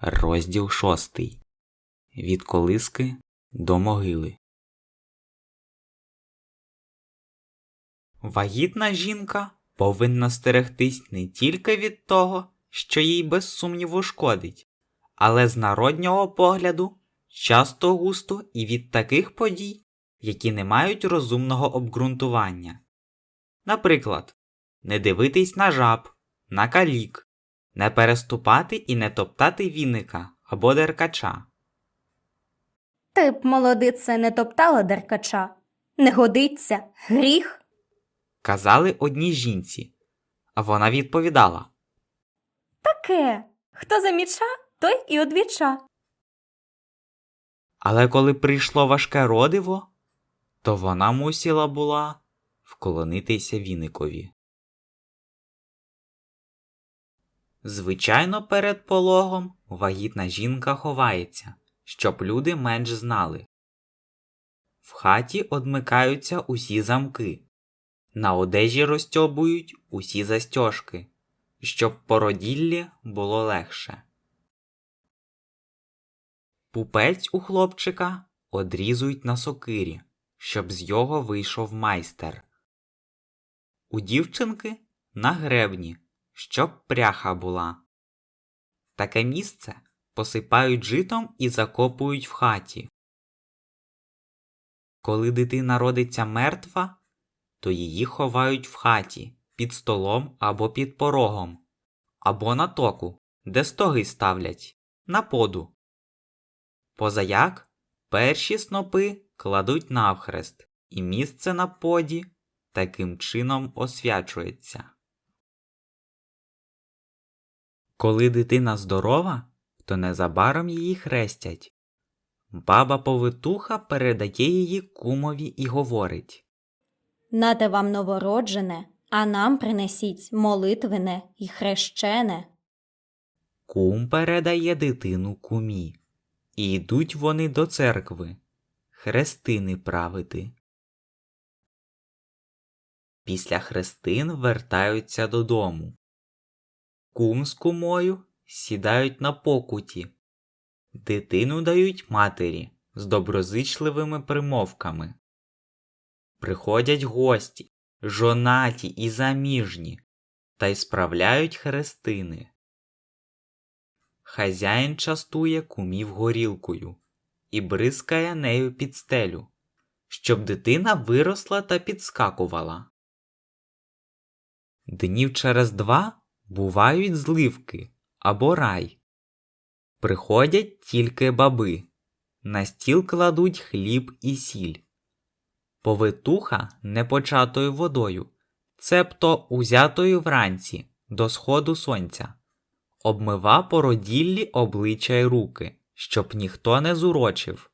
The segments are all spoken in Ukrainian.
Розділ шостий. Від колиски до могили. Вагітна жінка повинна стерегтись не тільки від того, що їй без сумніву шкодить, але з народнього погляду часто густо і від таких подій, які не мають розумного обґрунтування. Наприклад, не дивитись на жаб, на калік, не переступати і не топтати віника або деркача. Ти б, молодице, не топтала деркача. Не годиться, гріх. Казали одній жінці, а вона відповідала Таке. Хто заміча, той і одвіча. Але коли прийшло важке родиво, то вона мусила була вклонитися віникові. Звичайно, перед пологом вагітна жінка ховається, щоб люди менш знали. В хаті одмикаються усі замки, на одежі розтьобують усі застьожки, щоб породіллі було легше. Пупець у хлопчика одрізують на сокирі, щоб з його вийшов майстер. У дівчинки на гребні, щоб пряха була. Таке місце посипають житом і закопують в хаті. Коли дитина родиться мертва, то її ховають в хаті, під столом або під порогом, або на току, де стоги ставлять, на поду. Позаяк перші снопи кладуть навхрест, і місце на поді таким чином освячується. Коли дитина здорова, то незабаром її хрестять. Баба повитуха передає її кумові і говорить Нате вам новороджене, а нам принесіть молитвене і хрещене. Кум передає дитину кумі, і йдуть вони до церкви хрестини правити. Після хрестин вертаються додому. Кум з кумою сідають на покуті. Дитину дають матері з доброзичливими примовками. Приходять гості, жонаті і заміжні, та й справляють хрестини. Хазяїн частує кумів горілкою і бризкає нею під стелю, щоб дитина виросла та підскакувала. Днів через два бувають зливки або рай. Приходять тільки баби, на стіл кладуть хліб і сіль. Повитуха непочатою водою, цебто узятою вранці до сходу сонця, обмива породіллі обличчя й руки, щоб ніхто не зурочив,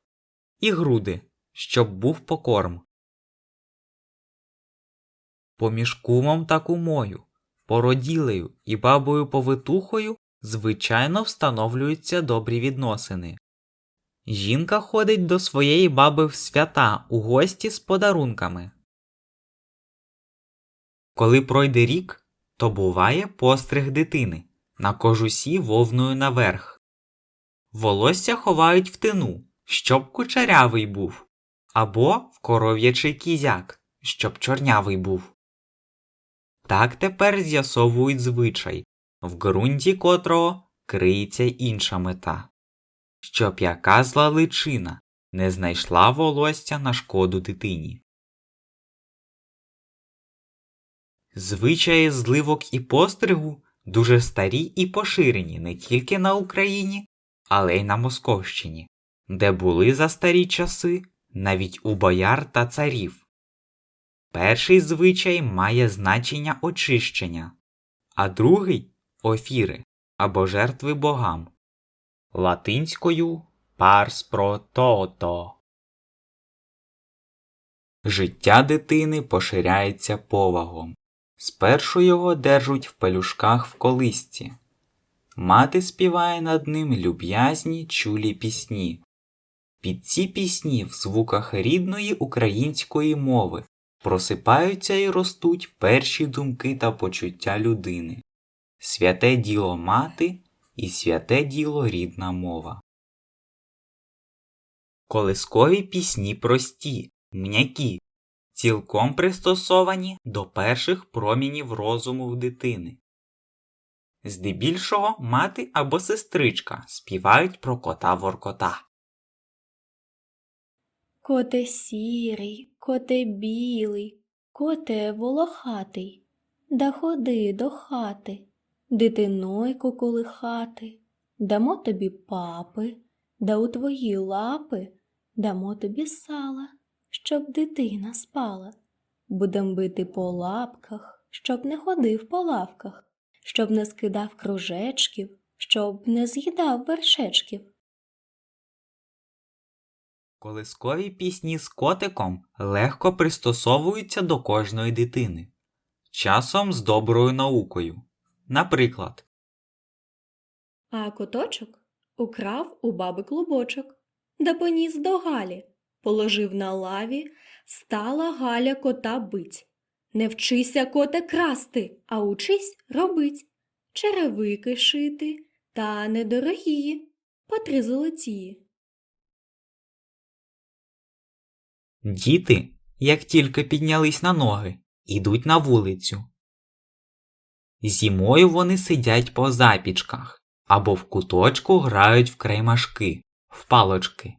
і груди, щоб був покорм. Поміж кумом та кумою, породілею і бабою повитухою звичайно встановлюються добрі відносини. Жінка ходить до своєї баби в свята у гості з подарунками. Коли пройде рік, то буває постриг дитини на кожусі вовною наверх. Волосся ховають в тину, щоб кучерявий був, або в коров'ячий кізяк, щоб чорнявий був. Так тепер з'ясовують звичай, в ґрунті котрого криється інша мета, щоб яка зла личина не знайшла волосся на шкоду дитині. Звичаї зливок і постригу дуже старі і поширені не тільки на Україні, але й на Московщині, де були за старі часи навіть у бояр та царів. Перший звичай має значення очищення, а другий офіри або жертви богам. Латинською парс про тото. Життя дитини поширяється повагом. Спершу його держуть в пелюшках в колисці. Мати співає над ним люб'язні чулі пісні. Під ці пісні в звуках рідної української мови просипаються і ростуть перші думки та почуття людини. Святе діло мати і святе діло рідна мова. Колискові пісні прості, м'які, цілком пристосовані до перших промінів розуму в дитини. Здебільшого мати або сестричка співають про кота воркота. Коте сірий, коте білий, коте волохатий, да ходи до хати, дитинойку колихати, дамо тобі папи, да у твої лапи дамо тобі сала, щоб дитина спала. Будем бити по лапках, щоб не ходив по лавках, щоб не скидав кружечків, щоб не з'їдав вершечків. Колискові пісні з котиком легко пристосовуються до кожної дитини, часом з доброю наукою. Наприклад, А коточок украв у баби клубочок, да поніс до Галі, положив на лаві, стала Галя кота бить. Не вчися коте красти, а учись робить. Черевики шити, та недорогі, по три золотії. Діти, як тільки піднялись на ноги, ідуть на вулицю. Зімою вони сидять по запічках або в куточку грають в креймашки, в палочки.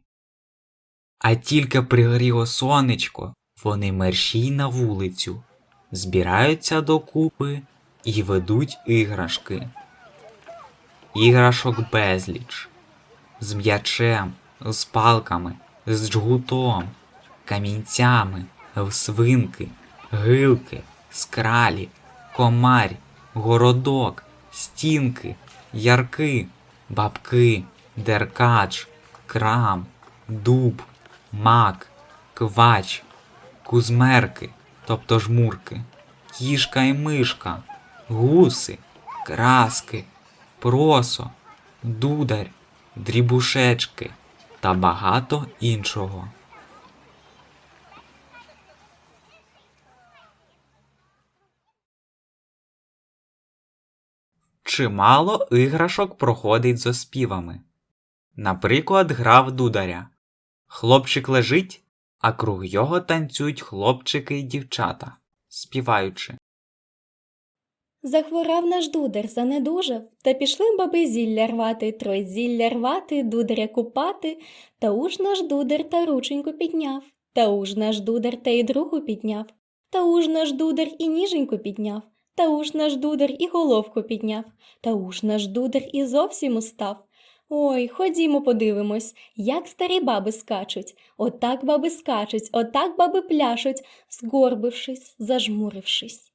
А тільки пригріло сонечко, вони мерщій на вулицю, збираються докупи і ведуть іграшки. Іграшок безліч. З м'ячем, з палками, з джгутом, камінцями, свинки, гилки, скралі, комарь, городок, стінки, ярки, бабки, деркач, крам, дуб, мак, квач, кузмерки, тобто жмурки, кішка і мишка, гуси, краски, просо, дударь, дрібушечки та багато іншого. Чимало іграшок проходить з оспівами. Наприклад, гра в дударя. Хлопчик лежить, а круг його танцюють хлопчики й дівчата, співаючи. Захворав наш дудар, занедужав, та пішли баби зілля рвати, трой зілля рвати, дударя купати, та уж наш дудар та рученьку підняв, та уж наш дудар та й другу підняв, та уж наш дудар і ніженьку підняв, та уж наш дудар і головку підняв, та уж наш дудар і зовсім устав. Ой, ходімо подивимось, як старі баби скачуть. Отак баби скачуть, отак баби пляшуть, згорбившись, зажмурившись.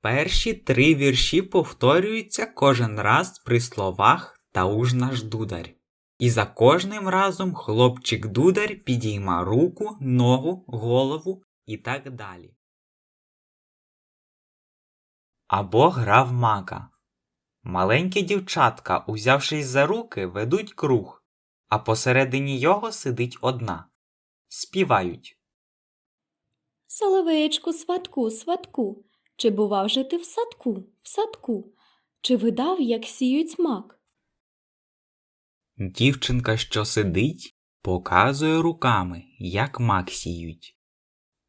Перші три вірші повторюються кожен раз при словах та уж наш дудар. І за кожним разом хлопчик дудар підійма руку, ногу, голову і так далі. Або гра в мака. Маленькі дівчатка, узявшись за руки, ведуть круг, а посередині його сидить одна. Співають. Соловеєчку, сватку, сватку, чи бував же ти в садку, в садку? Чи видав, як сіють мак? Дівчинка, що сидить, показує руками, як мак сіють.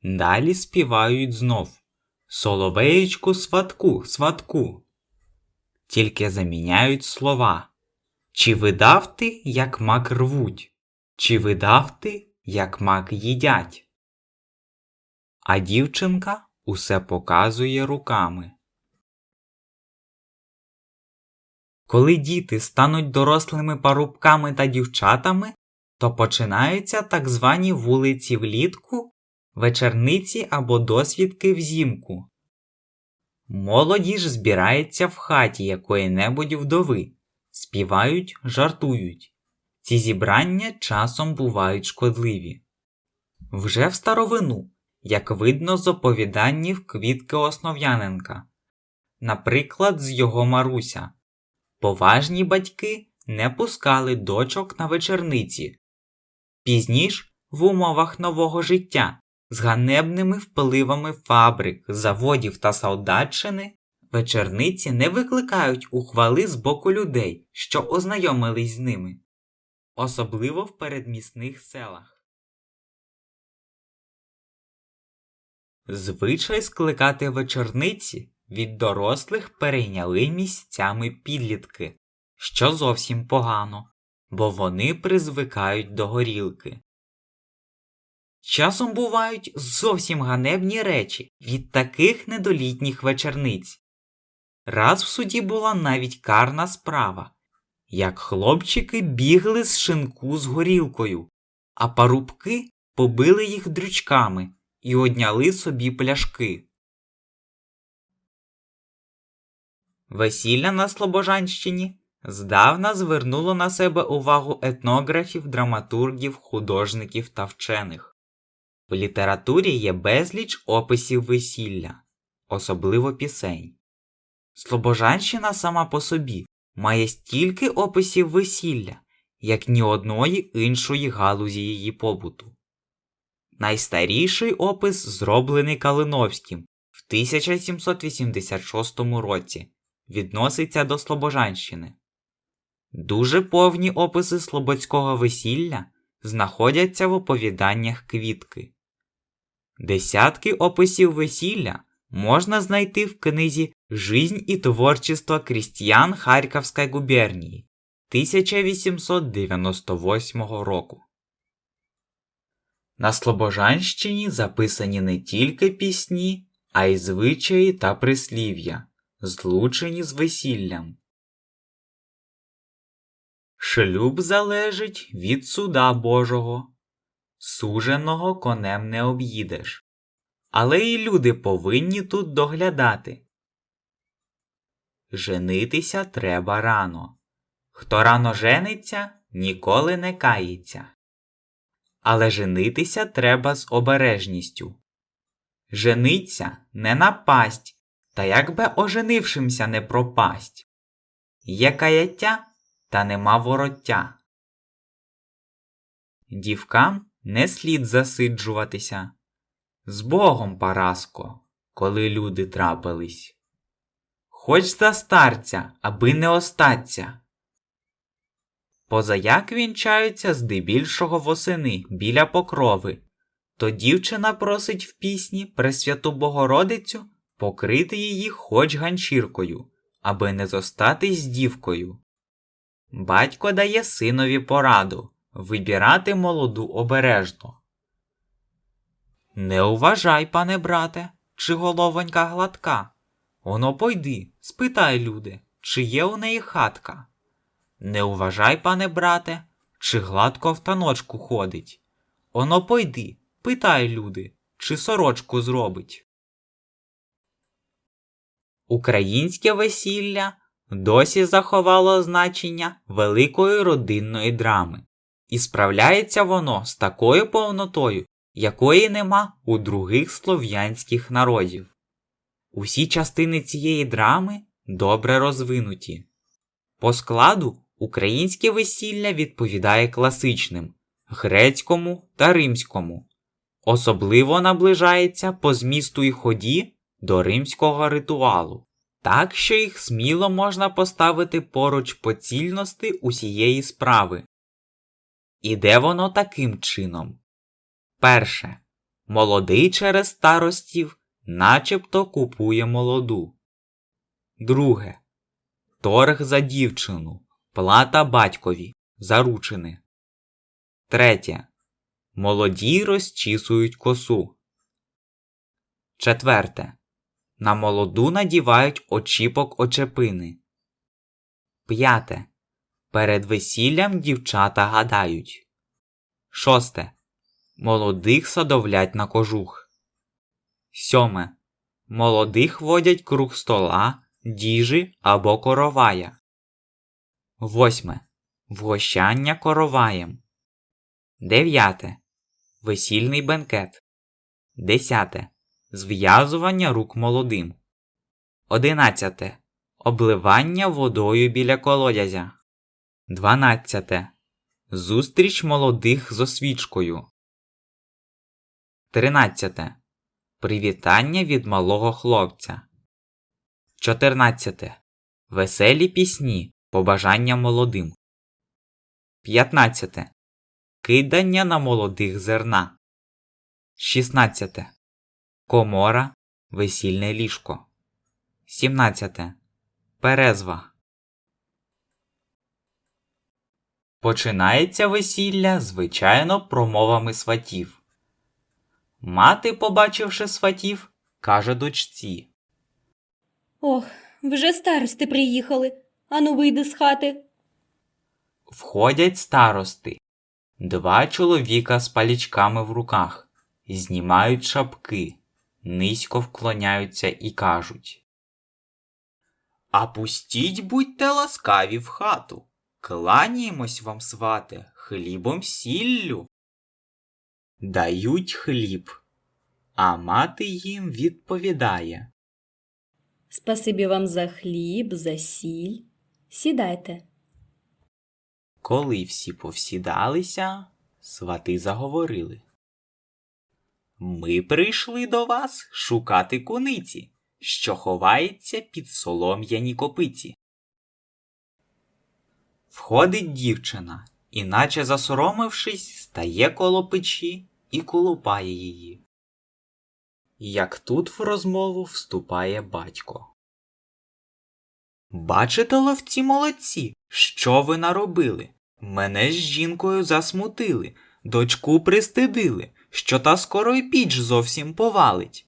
Далі співають знов Соловеєчку, сватку, сватку. Тільки заміняють слова. Чи видав ти, як мак рвуть? Чи видав ти, як мак їдять? А дівчинка усе показує руками. Коли діти стануть дорослими парубками та дівчатами, то починаються так звані вулиці влітку, вечорниці або досвідки взімку. Молодіж збирається в хаті якої-небудь вдови, співають, жартують. Ці зібрання часом бувають шкодливі. Вже в старовину, як видно з оповіданнів Квітки Основ'яненка, наприклад, з його Маруся, поважні батьки не пускали дочок на вечорниці. Пізніш, в умовах нового життя, з ганебними впливами фабрик, заводів та солдатчини Вечерниці не викликають ухвали з боку людей, що ознайомились з ними, особливо в передмісних селах. Звичай скликати вечорниці від дорослих перейняли місцями підлітки, що зовсім погано, бо вони призвикають до горілки. Часом бувають зовсім ганебні речі від таких недолітніх вечорниць. Раз в суді була навіть карна справа, як хлопчики бігли з шинку з горілкою, а парубки побили їх дрючками і одняли собі пляшки. Весілля на Слобожанщині здавна звернуло на себе увагу етнографів, драматургів, художників та вчених. В літературі є безліч описів весілля, особливо пісень. Слобожанщина сама по собі має стільки описів весілля, як ні одної іншої галузі її побуту. Найстаріший опис зроблений Калиновським в 1786 році, відноситься до Слобожанщини. Дуже повні описи слободського весілля знаходяться в оповіданнях квітки. Десятки описів весілля можна знайти в книзі «Жизнь і творчество крістіян Харківської губернії 1898 року. На Слобожанщині записані не тільки пісні, а й звичаї та прислів'я, злучені з весіллям. Шлюб залежить від суда Божого. Суженого конем не об'їдеш. Але і люди повинні тут доглядати. Женитися треба рано. Хто рано жениться, ніколи не кається. Але женитися треба з обережністю. Жениться не напасть, та якби оженившимся не пропасть. Є каяття, та нема вороття. Дівкам не слід засиджуватися. З Богом, Параско, коли люди трапились. Хоч за старця, аби не остаться. Позаяк вінчаються здебільшого восени біля покрови, то дівчина просить в пісні Пресвяту Богородицю покрити її хоч ганчіркою, аби не зостатись дівкою. Батько дає синові пораду вибирати молоду обережно. Не уважай, пане брате, чи головонька гладка. Оно пойди, спитай, люди, чи є у неї хатка. Не уважай, пане брате, чи гладко в таночку ходить. Оно пойди, питай, люди, чи сорочку зробить. Українське весілля досі заховало значення великої родинної драми, і справляється воно з такою повнотою, якої нема у других слов'янських народів. Усі частини цієї драми добре розвинуті. По складу українське весілля відповідає класичним, грецькому та римському, особливо наближається по змісту і ході до римського ритуалу, так що їх сміло можна поставити поруч по цільності усієї справи. Іде воно таким чином. Перше. Молодий через старостів начебто купує молоду. Друге. Торг за дівчину. Плата батькові. Заручини. Третє. Молоді розчісують косу. Четверте. На молоду надівають очіпок очепини. П'яте. Перед весіллям дівчата гадають. Шосте. Молодих садовлять на кожух. Сьоме. Молодих водять круг стола, діжі або коровая. Восьме. Вгощання короваєм. Дев'яте. Весільний бенкет. Десяте. Зв'язування рук молодим. Одинадцяте. Обливання водою біля колодязя. Дванадцяте. Зустріч молодих з освічкою. Тринадцяте. Привітання від малого хлопця. 14. Веселі пісні. Побажання молодим. 15. Кидання на молодих зерна. 16. Комора. Весільне ліжко. 17. Перезва. Починається весілля, звичайно, промовами сватів. Мати, побачивши сватів, каже дочці. Ох, вже старости приїхали. Ану вийди з хати. Входять старости. Два чоловіка з палічками в руках, знімають шапки, низько вклоняються і кажуть. А пустіть, будьте ласкаві в хату. Кланяємось вам, свате, хлібом сіллю. Дають хліб, а мати їм відповідає. Спасибі вам за хліб, за сіль. Сідайте. Коли всі повсідалися, свати заговорили. Ми прийшли до вас шукати куниці, що ховається під солом'яні копиці. Входить дівчина, іначе засоромившись, стає коло печі і колупає її. Як тут в розмову вступає батько. Бачите, ловці молодці, що ви наробили? Мене з жінкою засмутили, дочку пристидили, що та скоро й піч зовсім повалить.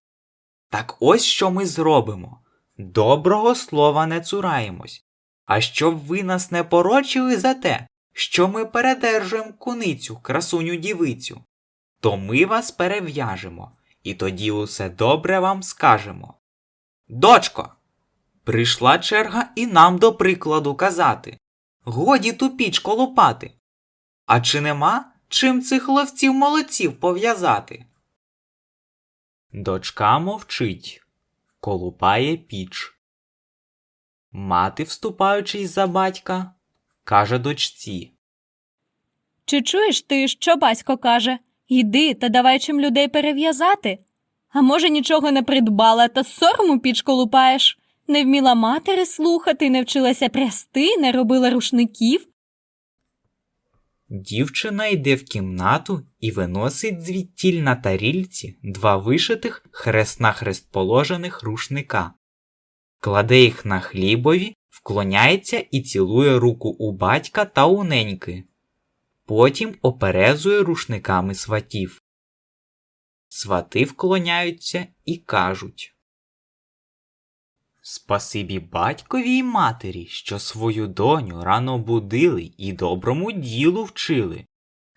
Так ось що ми зробимо. Доброго слова не цураємось. А щоб ви нас не порочили за те, що ми передержуємо куницю, красуню дівицю, то ми вас перев'яжемо, і тоді усе добре вам скажемо. Дочко! Прийшла черга і нам до прикладу казати. Годі ту піч колупати. А чи нема чим цих ловців молодців пов'язати? Дочка мовчить, колупає піч. Мати, вступаючись за батька, каже дочці. Чи чуєш ти, що батько каже? Іди та давай чим людей перев'язати. А може, нічого не придбала, та сорому пічку лупаєш? Не вміла матері слухати, не вчилася прясти, не робила рушників. Дівчина йде в кімнату і виносить звідтіль на тарільці два вишитих хрест-нахрест положених рушника. Кладе їх на хлібові, вклоняється і цілує руку у батька та у неньки. Потім оперезує рушниками сватів. Свати вклоняються і кажуть Спасибі батькові й матері, що свою доню рано будили і доброму ділу вчили.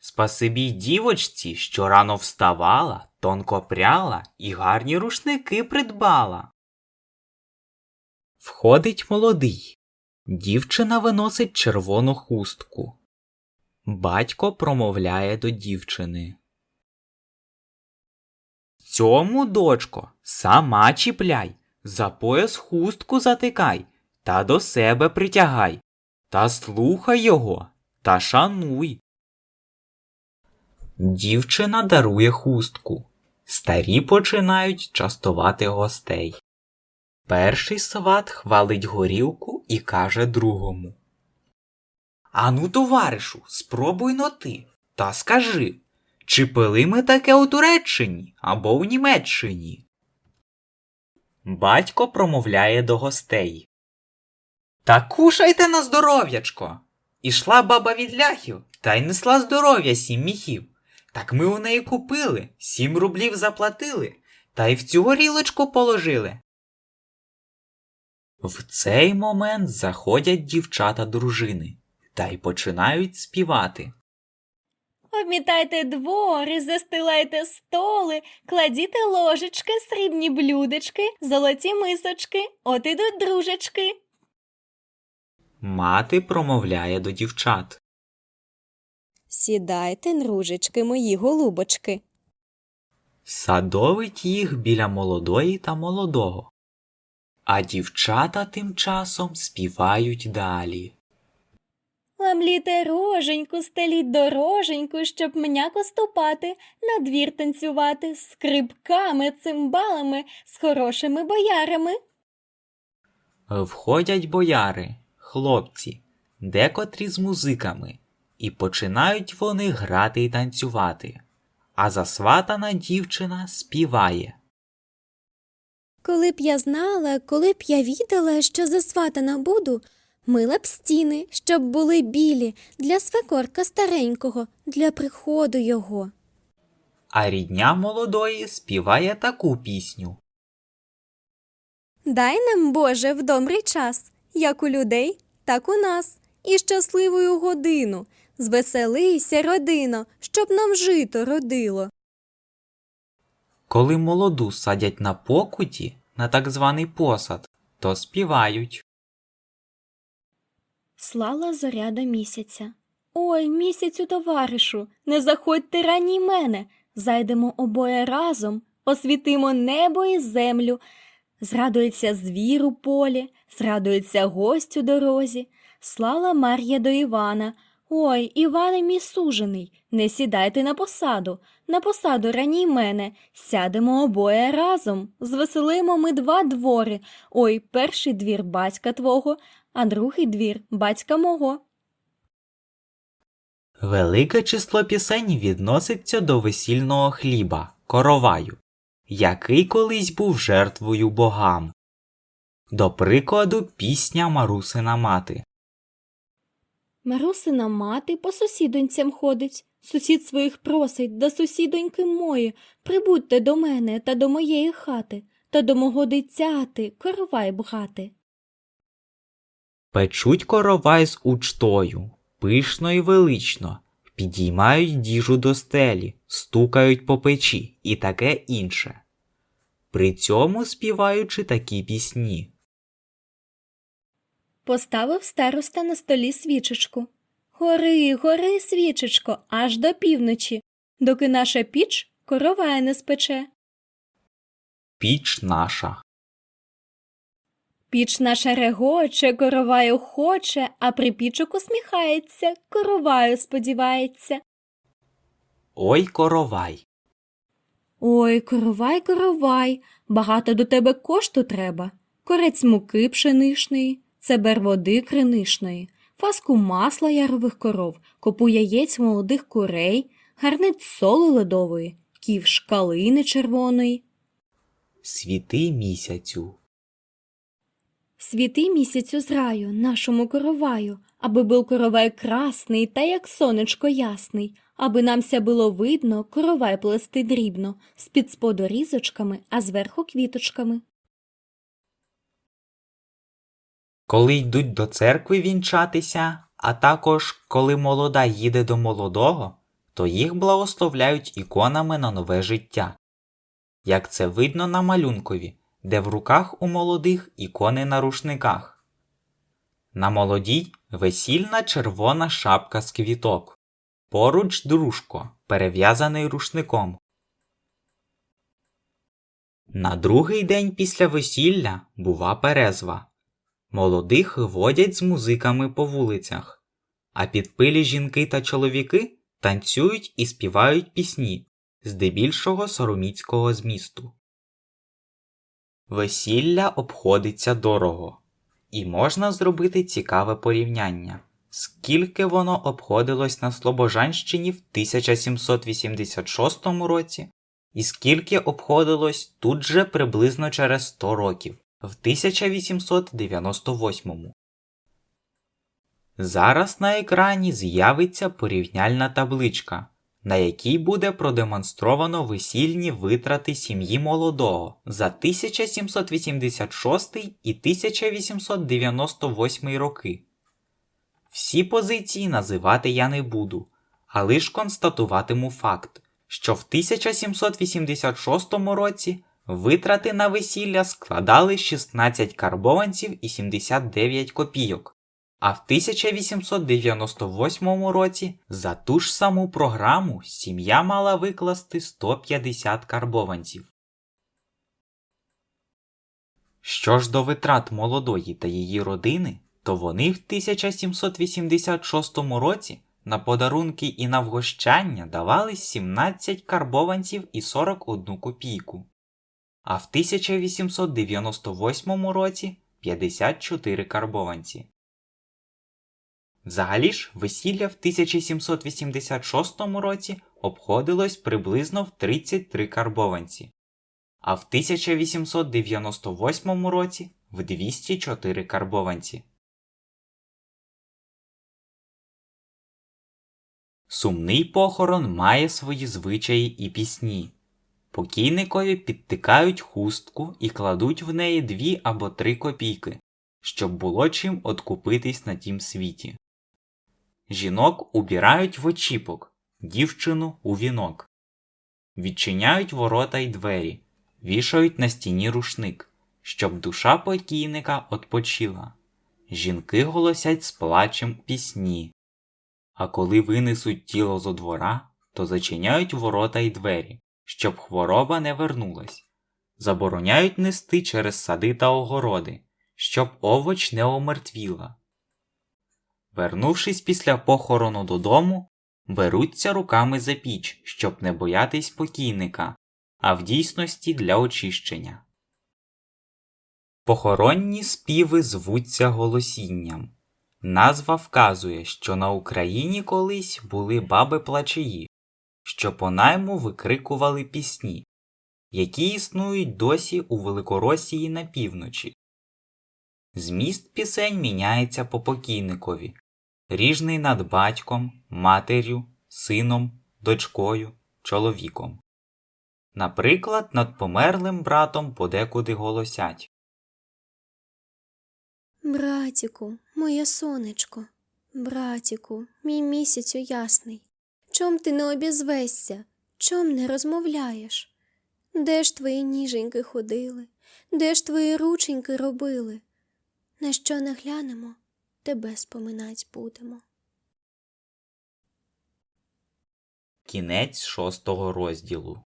Спасибі дівочці, що рано вставала, тонко пряла і гарні рушники придбала. Входить молодий. Дівчина виносить червону хустку. Батько промовляє до дівчини. Цьому, дочко, сама чіпляй, за пояс хустку затикай, та до себе притягай, та слухай його, та шануй. Дівчина дарує хустку. Старі починають частувати гостей. Перший сват хвалить горілку і каже другому. Ану, товаришу, спробуй но ти, та скажи, чи пили ми таке у Туреччині або в Німеччині? Батько промовляє до гостей. Та кушайте на здоров'ячко. Ішла баба від ляхів та й несла здоров'я сім міхів. Так ми у неї купили, сім рублів заплатили, та й в цю горілочку положили. В цей момент заходять дівчата дружини та й починають співати. Обмітайте двори, застилайте столи, кладіте ложечки, срібні блюдечки, золоті мисочки, от ідуть дружечки. Мати промовляє до дівчат. Сідайте, дружечки, мої голубочки. Садовить їх біля молодої та молодого. А дівчата тим часом співають далі. Ламліте роженьку, стеліть дороженьку, щоб м'яко ступати, на двір танцювати, з скрипками, цимбалами, з хорошими боярами. Входять бояри, хлопці, декотрі з музиками, і починають вони грати і танцювати, а засватана дівчина співає. Коли б я знала, коли б я відала, що засватана буду, мила б стіни, щоб були білі, для свекорка старенького, для приходу його. А рідня молодої співає таку пісню. Дай нам, Боже, в добрий час, як у людей, так у нас, і щасливою годину. Звеселися, родино, щоб нам жито родило. Коли молоду садять на покуті, на так званий посад, то співають. Слала зоря до місяця. Ой, місяцю, товаришу, не заходьте раній мене. Зайдемо обоє разом, освітимо небо і землю. Зрадується звір у полі, зрадується гость у дорозі. Слала Мар'я до Івана. Ой, Іване мій сужений, не сідайте на посаду, на посаду раній мене, сядемо обоє разом, звеселимо ми два двори. Ой, перший двір батька твого, а другий двір батька мого. Велике число пісень відноситься до весільного хліба, короваю, який колись був жертвою богам. До прикладу, пісня Марусина мати. Марусина мати по сусідонцям ходить, сусід своїх просить, да сусідоньки мої, прибудьте до мене та до моєї хати, та до мого дитяти, коровай бгати. Печуть коровай з учтою, пишно і велично, підіймають діжу до стелі, стукають по печі і таке інше. При цьому співаючи такі пісні. Поставив староста на столі свічечку. Гори, гори, свічечко, аж до півночі, доки наша піч коровай не спече. Піч наша. Піч наша регоче, короваю хоче, а припічок усміхається, короваю сподівається. Ой коровай. Ой, коровай, коровай, багато до тебе кошту треба. Корець муки пшенишної, цебер води кринишної, фаску масла ярових коров, копу яєць молодих курей, гарнець соли ледової, ківш калини червоної. Світи місяцю. Світи місяцю з раю, нашому короваю, аби був коровай красний та як сонечко ясний, аби намся було видно, коровай плести дрібно, з-під споду різочками, а зверху квіточками. Коли йдуть до церкви вінчатися, а також коли молода їде до молодого, то їх благословляють іконами на нове життя. Як це видно на малюнкові, де в руках у молодих ікони на рушниках. На молодій весільна червона шапка з квіток. Поруч дружко, перев'язаний рушником. На другий день після весілля бува перезва. Молодих водять з музиками по вулицях, а підпилі жінки та чоловіки танцюють і співають пісні, здебільшого сороміцького змісту. Весілля обходиться дорого, і можна зробити цікаве порівняння, скільки воно обходилось на Слобожанщині в 1786 році, і скільки обходилось тут же приблизно через 100 років в 1898. Зараз на екрані з'явиться порівняльна табличка, на якій буде продемонстровано весільні витрати сім'ї молодого за 1786 і 1898 роки. Всі позиції називати я не буду, а лиш констатуватиму факт, що в 1786 році витрати на весілля складали 16 карбованців і 79 копійок, а в 1898 році за ту ж саму програму сім'я мала викласти 150 карбованців. Що ж до витрат молодої та її родини, то вони в 1786 році на подарунки і на вгощання давали 17 карбованців і 41 копійку, а в 1898 році 54 карбованці. Взагалі ж, весілля в 1786 році обходилось приблизно в 33 карбованці, а в 1898 році в 204 карбованці. Сумний похорон має свої звичаї і пісні. Покійникові підтикають хустку і кладуть в неї дві або три копійки, щоб було чим откупитись на тім світі. Жінок убирають в очіпок, дівчину у вінок. Відчиняють ворота й двері, вішають на стіні рушник, щоб душа покійника отпочила. Жінки голосять з плачем пісні. А коли винесуть тіло зо двора, то зачиняють ворота й двері, щоб хвороба не вернулась. Забороняють нести через сади та огороди, щоб овоч не омертвіла. Вернувшись після похорону додому, беруться руками за піч, щоб не боятись покійника, а в дійсності для очищення. Похоронні співи звуться голосінням. Назва вказує, що на Україні колись були баби-плачеї, що по найму викрикували пісні, які існують досі у Великоросії на півночі. Зміст пісень міняється по покійникові, ріжний над батьком, матір'ю, сином, дочкою, чоловіком. Наприклад, над померлим братом подекуди голосять. Братіку, моє сонечко, братіку, мій місяцю ясний, чом ти не обізвешся, чом не розмовляєш? Де ж твої ніженьки ходили, де ж твої рученьки робили? На що не глянемо, тебе споминать будемо. Кінець шостого розділу.